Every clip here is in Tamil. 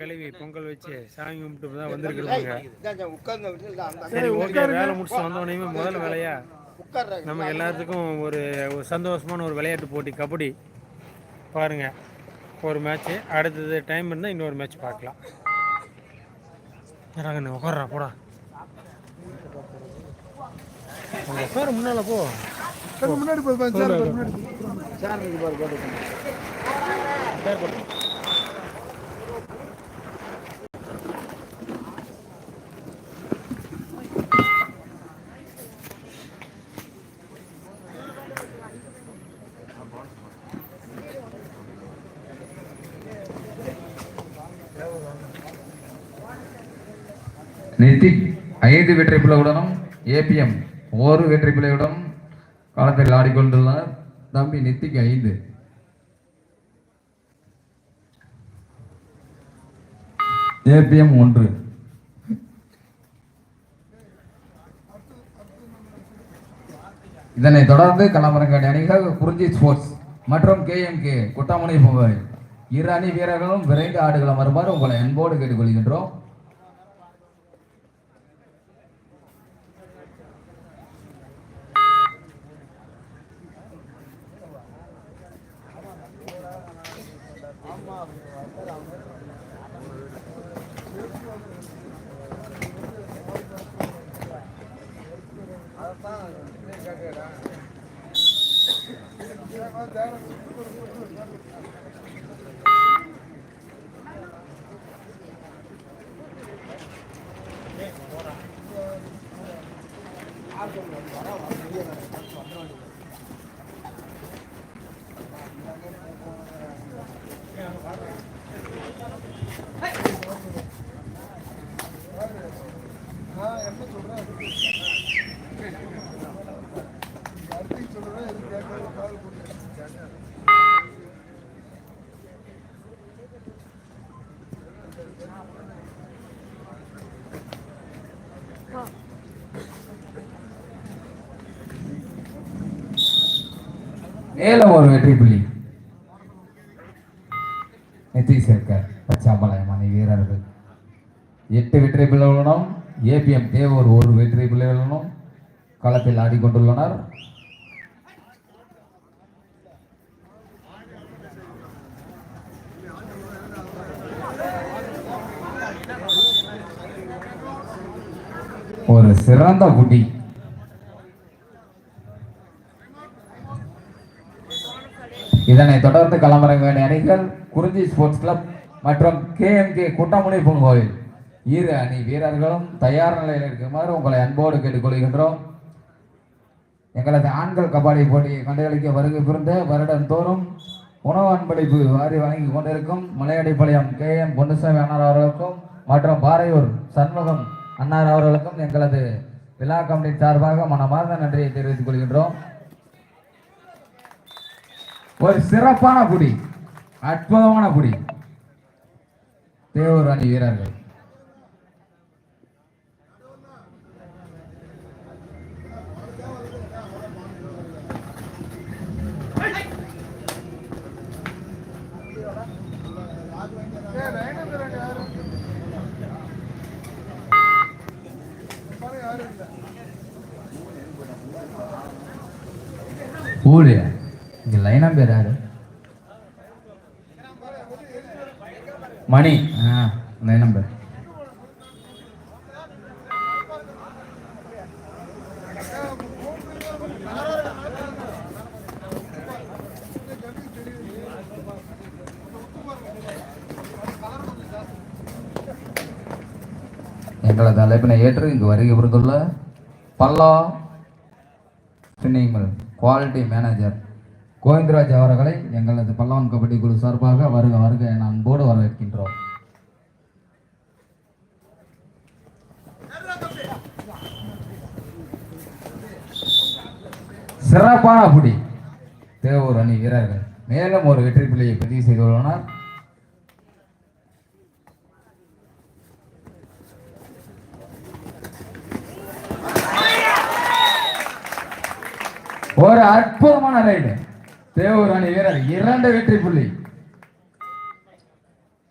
கிளவி பொங்கல் வச்சு சாமி கும்பிட்டு தான் அந்த சரி ஓகே வேலை முடிச்சுட்டு வந்தோடனே முதல் வேலையா? உட்கார்றாங்க நமக்கு எல்லாத்துக்கும் ஒரு ஒரு சந்தோஷமான ஒரு விளையாட்டு போட்டி கபடி. பாருங்க ஒரு மேட்ச்சு அடுத்தது டைம் இருந்தால் இன்னொரு மேட்ச் பார்க்கலாம். இறங்கண்ணே உட்கார்றா போடா. அங்கே உட்கார முன்னால போ. முன்னாடி போய் சேர் முன்னாடி. சேர் போட்டு சேர் போடு. நிதிக் ஐந்து வெற்றி பிள்ளையுடனும் ஏபிஎம் ஒரு வெற்றி பிள்ளையுடன் களத்தில் ஆடிக்கொண்டுள்ளனர். தம்பி நித்திக்கு ஐந்து. ஏபிஎம் ஒன்று. இதனைத் தொடர்ந்து களமிறங்காடி அணிகள் குறிஞ்சி ஸ்போர்ட்ஸ் மற்றும் கேஎம்கே குட்டாமணி இரு அணி வீரர்களும் விரைந்து ஆடுகளம் வருமாறு உங்களை அன்போடு கேட்டுக்கொள்கின்றோம். 这个着你玩儿大了你越来越到你 மேலும் ஒரு வெற்றி புள்ளி. நிதிஷ் சர்க்கார் பச்சாம்பாளையம் அணி வீரர்கள். எட்டு வெற்றி பிள்ளைகளுடன் ஏபிஎம் தேவர் ஒரு வெற்றி பிள்ளைகளுடன் களத்தில் ஆடிக்கொண்டுள்ளனர். ஒரு சிறந்த குட்டி. இதனை தொடர்ந்து களமிறங்க வேண்டிய அணிகள் குறிஞ்சி ஸ்போர்ட்ஸ் கிளப் மற்றும் கேஎம்கே குட்டமுனை பூங்கோவில் இரு அணி வீரர்களும் தயார் நிலையில் இருக்குமாறு உங்களை அன்போடு கேட்டுக்கொள்கின்றோம். எங்களது ஆண்கள் கபாடி போட்டியை கண்டுகளிக்க வருகை புரிந்த வருடந்தோறும் உணவு அன்பளிப்பு வாரி வழங்கி கொண்டிருக்கும் மலையடிப்பாளையம் கே எம் பொன்னுசாமி அண்ணார் அவர்களுக்கும் மற்றும் பாறையூர் சண்முகம் அன்னார் அவர்களுக்கும் எங்களது விழா கமிட்டி சார்பாக மனமார்ந்த நன்றியை தெரிவித்துக் கொள்கின்றோம். ஒரு சிறப்பான குடி அற்புதமான குடி தேவூர் அணி வீரர்கள். எங்களது அழைப்பினை ஏற்று இங்கு வருகை புரிந்துள்ள பல்லா ஸ்பின்னிங் குவாலிட்டி மேனேஜர் கோவிந்தராஜ் அவர்களை எங்களது பல்லாவன் கபடி குழு சார்பாக வருக வருக என அன்போடு வரவேற்கின்றோம். சிறப்பான புடி தேவூர் அணி வீரர்கள். மேலும் ஒரு வெற்றி பிள்ளையை பதிவு செய்துள்ளனர் ஒரு அற்புதமான ரைடு தேவூர் அணி வீரர் இரண்டு வெற்றி புள்ளி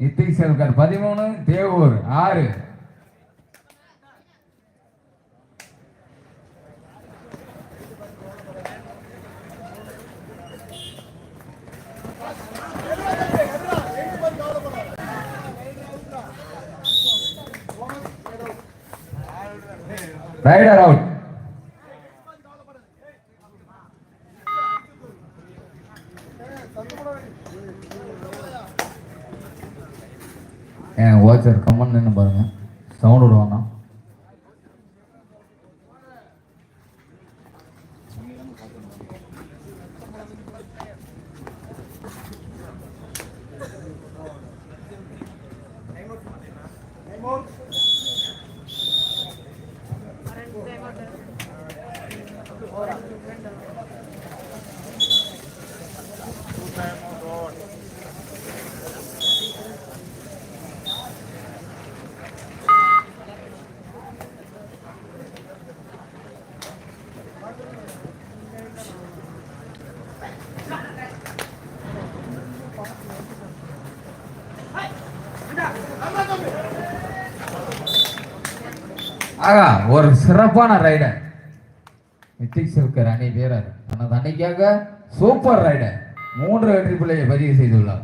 நித்திக் செல்கர் பதிமூணு தேவூர் ஆறு. ரைடர் அவுட் ஏன் வாட்சர் கம்மன் பாருங்க. சவுண்ட் ஆகா ஒரு சிறப்பான ரைடர் நித்திக் செல்கர் அணி வீரர். தனது அணிக்காக சூப்பர் ரைடர். மூன்று வெற்றி பிள்ளையை பதிவு செய்துள்ளார்.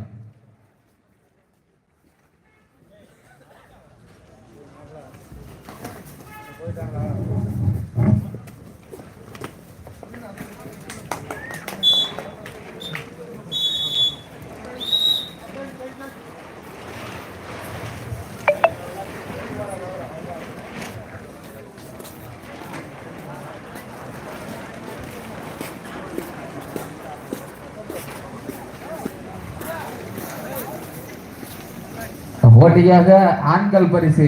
போட்டியாக ஆண்கள் பரிசு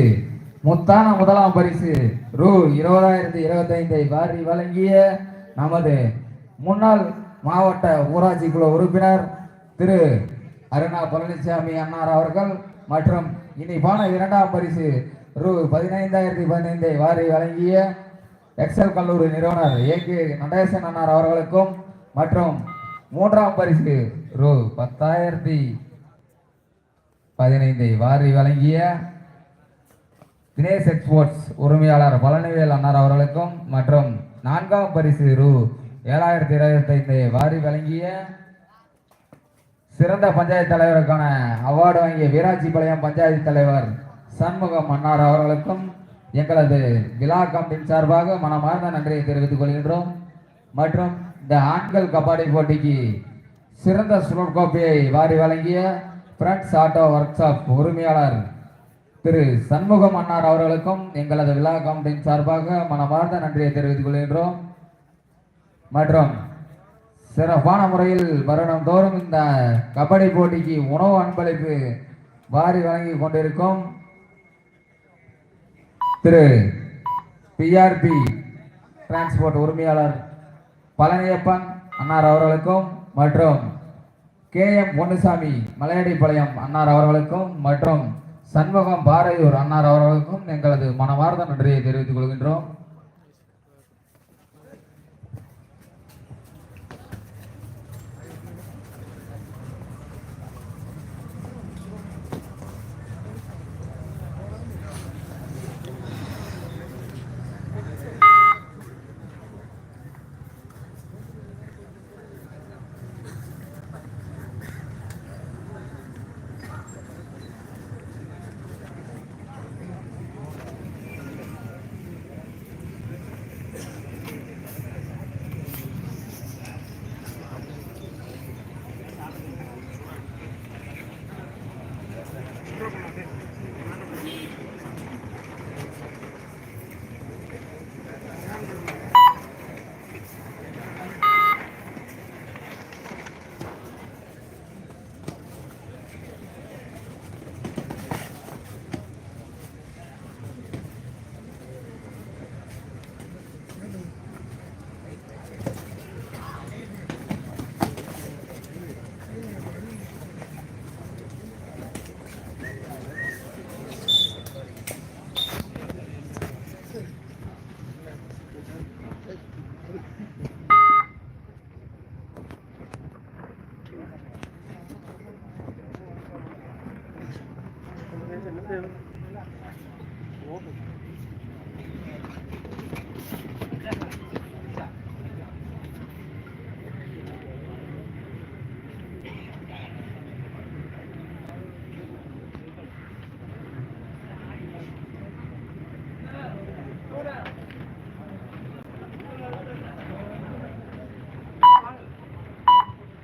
முத்தான முதலாம் பரிசு ரூ. இருபதாயிரத்தி இருபத்தைந்தை வாரி வழங்கிய நமது முன்னாள் மாவட்ட ஊராட்சி குழு உறுப்பினர் திரு. அருணா பழனிசாமி அன்னார் அவர்கள் மற்றும் இனிப்பான இரண்டாம் பரிசு ரூ. பதினைந்தாயிரத்தி பதினைந்தை வாரி வழங்கிய எக்ஸல் கல்லூரி நிறுவனர் ஏ. கே. நடேசன் அன்னார் அவர்களுக்கும் மற்றும் மூன்றாம் பரிசு ரூ. பத்தாயிரத்தி பதினைந்தை வாரி வழங்கிய தினேஷ் எக்ஸ்போர்ட்ஸ் உரிமையாளர் பழனிவேல் அன்னார் அவர்களுக்கும் மற்றும் நான்காம் பரிசு ரூ ஏழாயிரத்தி இருபத்தைந்தை வாரி வழங்கிய சிறந்த பஞ்சாயத்து தலைவருக்கான அவார்டு வாங்கிய வீராட்சிபாளையம் பஞ்சாயத்து தலைவர் சண்முகம் அன்னார் அவர்களுக்கும் எங்களது விழா கம்பின் சார்பாக மனமார்ந்த நன்றியை தெரிவித்துக் கொள்கின்றோம். மற்றும் இந்த ஆண்கள் கபாடி போட்டிக்கு சிறந்த சுழற்கோப்பையை வாரி வழங்கிய ஃப்ரெண்ட்ஸ் ஆட்டோ ஒர்க் ஷாப் உரிமையாளர் திரு சண்முகம் அன்னார் அவர்களுக்கும் எங்களது விழா கமிட்டியின் சார்பாக மனமார்ந்த நன்றியை தெரிவித்துக் கொள்கின்றோம். மற்றும் சிறப்பான முறையில் வருடம் தோறும் இந்த கபடி போட்டிக்கு உணவு அன்பளிப்பு வாரி வழங்கி கொண்டிருக்கும் திரு பிஆர்பி டிரான்ஸ்போர்ட் உரிமையாளர் பழனியப்பன் அன்னார் அவர்களுக்கும் மற்றும் கே எம் பொன்னுசாமி மலையடிப்பாளையம் அன்னார் அவர்களுக்கும் மற்றும் சண்முகம் பாரதியூர் அன்னார் அவர்களுக்கும் எங்களது மனமார்ந்த நன்றியை தெரிவித்துக் கொள்கின்றோம்.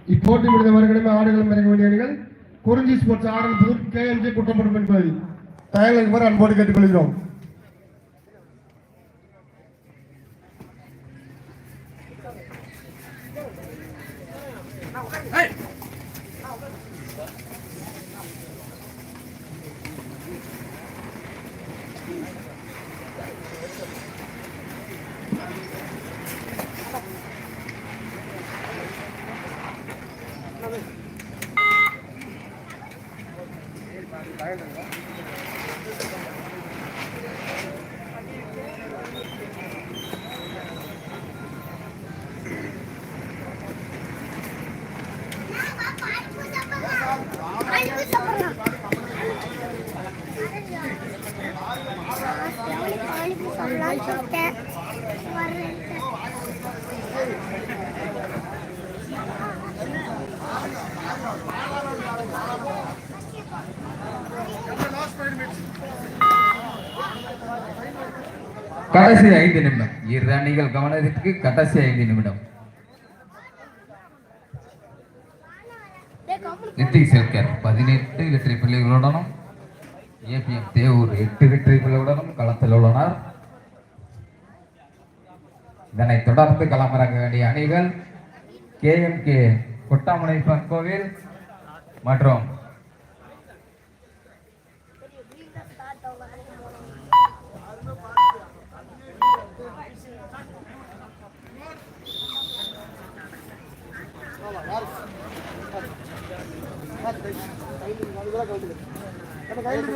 இப்போட்டி முடிந்த மறுகணமே ஆடுகளும் இறங்க வேண்டிய அணிகள் குறிஞ்சி ஸ்போர்ட்ஸ் ஆடல் புதூர் கேஎம்ஜி குற்றப்படும் என்பதை. தயாரிக்கு அன்போடு கேட்டுக்கொள்கிறோம். கடைசி ஐந்து நிமிடம். இரு அணிகள் கவனத்திற்கு கடைசி ஐந்து நிமிடம். நித்திக் செல்கர் பதினெட்டு வெற்றி பிள்ளைகளுடனும் ஏபிஎம் தேவூர் எட்டு வெற்றி பிள்ளைகளுடனும் களத்தில் உள்ளனர். இதனைத் தொடர்ந்து களமிறங்க வேண்டிய அணிகள் கேஎம்கே கொட்டாமுனைப்பன் கோவில் மற்றும் கைடு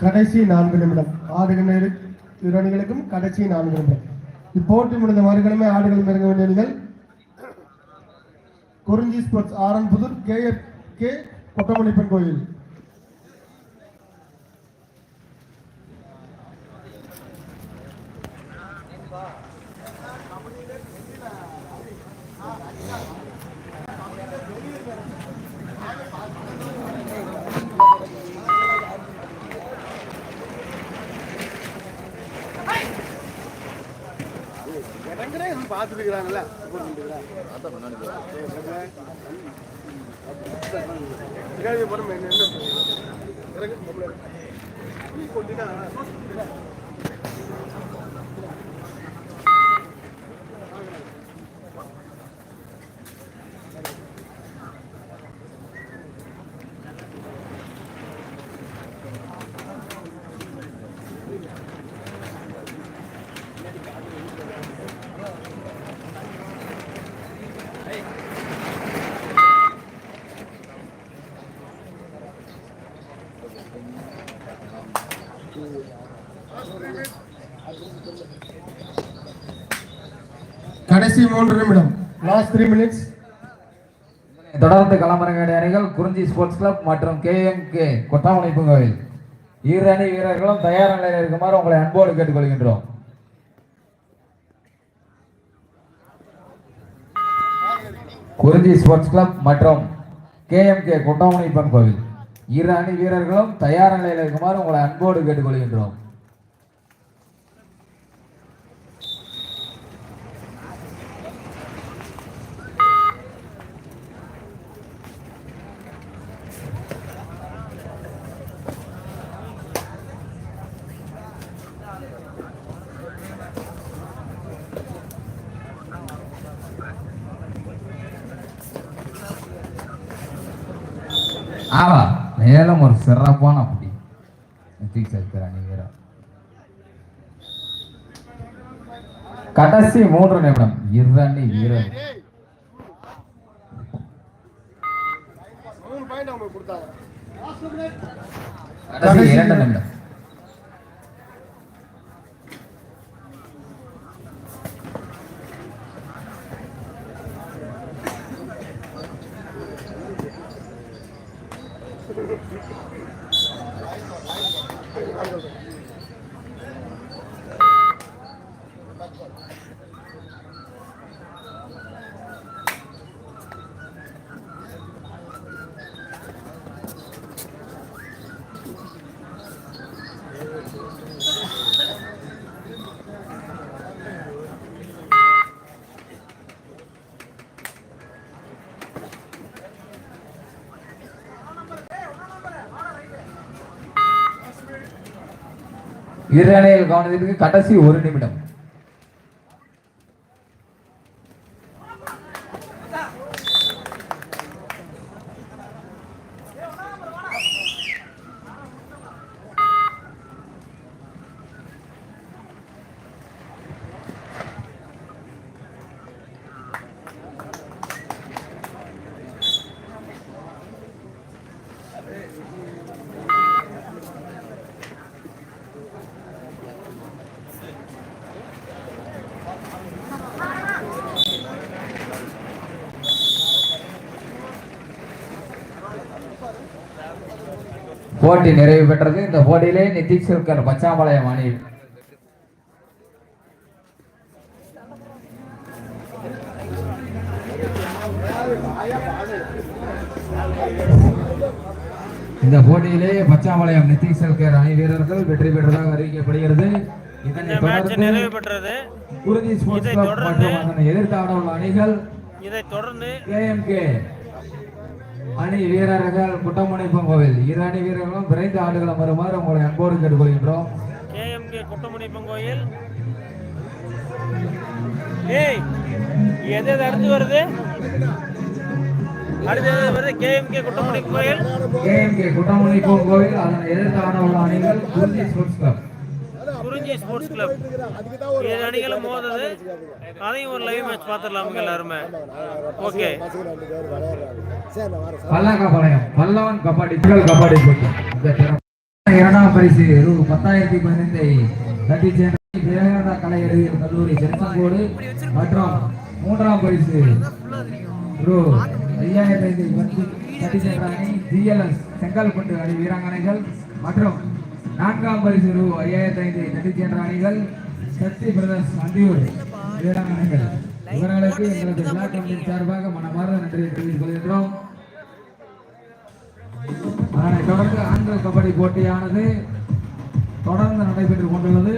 கடைசி நான்கு நிமிடம். ஆடுகின்ற இரு அணிகளுக்கும் கடைசி நான்கு நிமிடம். இப்போட்டி முடிந்த மறுகிழமை ஆடுகள் இறங்க வேண்டிய அணிகள் Kurinji sports Arambudur K K கொட்டமணிப்பன் கோயில். பார்த்துருக்குறாங்கல்ல என்ன கொண்டினா கடைசி மூன்று நிமிடம். லாஸ்ட் த்ரீ மினிட்ஸ் தொடர்ந்து களமிறங்க வேண்டிய அணிகள் குறிஞ்சி ஸ்போர்ட்ஸ் கிளப் மற்றும் கேஎம்கே கொட்டாமணி பூங்கோவில். இரு அணி வீரர்களும் தயார் நிலையில் இருக்குமாறு உங்களை அன்போடு கேட்டுக்கொள்கின்றோம். குறிஞ்சி ஸ்போர்ட்ஸ் கிளப் மற்றும் கேஎம்கே கொட்டாமணிப்பன் கோவில் இரு அணி வீரர்களும் தயார் நிலையில் இருக்குமாறு உங்களை அன்போடு கேட்டுக்கொள்கின்றோம். ஆவா மேலும் ஒரு சிறப்பான அப்படி நிதிஷ் சங்கர் அணி வீரர். கடைசி மூன்று நிமிடம் இரண்டு வீரர். கடைசி இரண்டு நிமிடம். இரு கவனத்திற்கு கடைசி ஒரு நிமிடம். போட்டி நிறைவு பெற்றது. இந்த போட்டியிலே நிதிஷ் சர்கர் பச்சாம்பாளையம் அணி. இந்த போட்டியிலே பச்சாம்பாளையம் நிதிஷ் சர்கர் அணி வீரர்கள் வெற்றி பெற்றதாக அறிவிக்கப்படுகிறது. இதனை நிறைவு பெற்றது. குருதி ஸ்போர்ட்ஸ் இதை கிளப் தொடர்ந்து- மற்றும் அதனை எதிர்த்து ஆட உள்ள அணிகள் இதைத் தொடர்ந்து அணி வீரர்கள் குட்டமணிப்பம் கோவில். இரு அணி வீரர்களும் விரைந்து ஆடுகளம் வருமாறு உங்களை அன்போடு கேட்டுக்கொள்கின்றோம். கேஎம்கே குட்டமணிப்பன் கோயில். ஏய் எது எது அடுத்து வருது? அடுத்து எது வருது? கேஎம்கே குட்டமணி கோயில். கேஎம்கே குட்டமணிப்பம் கோவில். அதனை எதிர்த்து ஆட உள்ள அணிகள் குருதி sports club. Kurinji sports club ஏழு அணிகளும் மோதது. அதையும் ஒரு லைவ் மேட்ச் பார்த்துடலாம் எல்லாருமே? ஓகே. பசங்க பல்லவன் கபாடி புகழ் கபடி போட்டி. இரண்டாம் பரிசு ரூ. பத்தாயிரத்தி பதினைந்தை தட்டி சேர்ந்த விவேகானந்தா கலை அறிவியல் கல்லூரி சென்சங்கோடு மற்றும் மூன்றாம் பரிசு ரூ. ஐயாயிரத்தி ஐந்து தட்டி சென்ற அணி ஜிஎல்எஸ் செங்கல்பட்டு அணி வீராங்கனைகள் மற்றும் நான்காம் பரிசு ரூ ஐயாயிரத்தி ஐந்து தட்டி அணிகள் சக்தி பிரதர்ஸ் அந்தியூர். வீராங்கனைகள் இவர்களுக்கு எங்களது விழா கமிட்டியின் சார்பாக மனமார்ந்த நன்றியை தெரிவித்துக் கொள்கின்றோம். அதனைத் தொடர்ந்து ஆண்கள் கபடி போட்டியானது தொடர்ந்து நடைபெற்றுக் கொண்டுள்ளது.